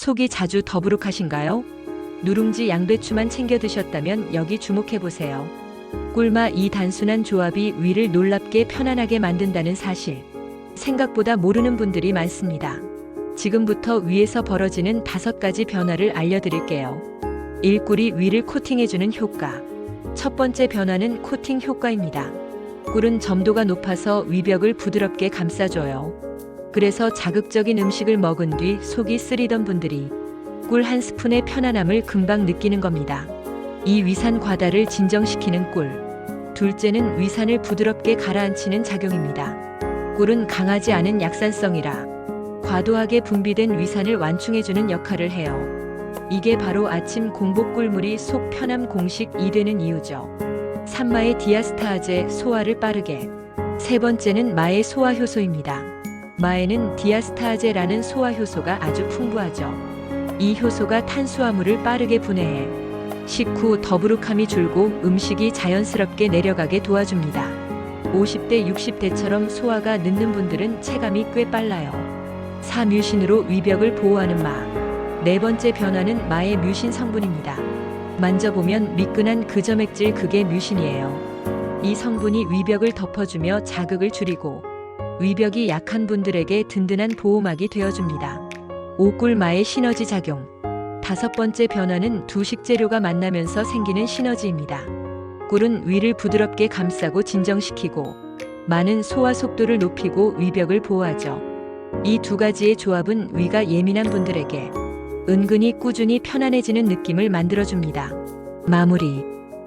속이 자주 더부룩하신가요? 누룽지 양배추만 챙겨 드셨다면 여기 주목해 보세요. 꿀마 이 단순한 조합이 위를 놀랍게 편안하게 만든다는 사실. 생각보다 모르는 분들이 많습니다. 지금부터 위에서 벌어지는 다섯 가지 변화를 알려드릴게요. 1. 꿀이 위를 코팅해주는 효과. 첫 번째 변화는 코팅 효과입니다. 꿀은 점도가 높아서 위벽을 부드럽게 감싸줘요. 그래서 자극적인 음식을 먹은 뒤 속이 쓰리던 분들이 꿀 한 스푼의 편안함을 금방 느끼는 겁니다. 이 위산 과다를 진정시키는 꿀. 둘째는 위산을 부드럽게 가라앉히는 작용입니다. 꿀은 강하지 않은 약산성이라 과도하게 분비된 위산을 완충해주는 역할을 해요. 이게 바로 아침 공복 꿀물이 속 편함 공식 2되는 이유죠. 산마의 디아스타아제 소화를 빠르게. 세 번째는 마의 소화 효소입니다. 마에는 디아스타아제라는 소화 효소가 아주 풍부하죠. 이 효소가 탄수화물을 빠르게 분해해 식후 더부룩함이 줄고 음식이 자연스럽게 내려가게 도와줍니다. 50대, 60대처럼 소화가 늦는 분들은 체감이 꽤 빨라요. 사뮤신으로 위벽을 보호하는 마. 네 번째 변화는 마의 뮤신 성분입니다. 만져보면 미끈한 그 점액질 그게 뮤신이에요. 이 성분이 위벽을 덮어주며 자극을 줄이고 위벽이 약한 분들에게 든든한 보호막이 되어줍니다. 오꿀마의 시너지 작용. 다섯 번째 변화는 두 식재료가 만나면서 생기는 시너지입니다. 꿀은 위를 부드럽게 감싸고 진정시키고 마는 소화 속도를 높이고 위벽을 보호하죠. 이 두 가지의 조합은 위가 예민한 분들에게 은근히 꾸준히 편안해지는 느낌을 만들어줍니다. 마무리.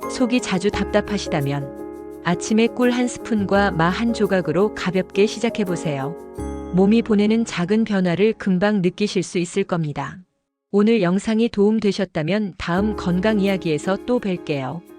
속이 자주 답답하시다면 아침에 꿀 한 스푼과 마 한 조각으로 가볍게 시작해보세요. 몸이 보내는 작은 변화를 금방 느끼실 수 있을 겁니다. 오늘 영상이 도움되셨다면 다음 건강 이야기에서 또 뵐게요.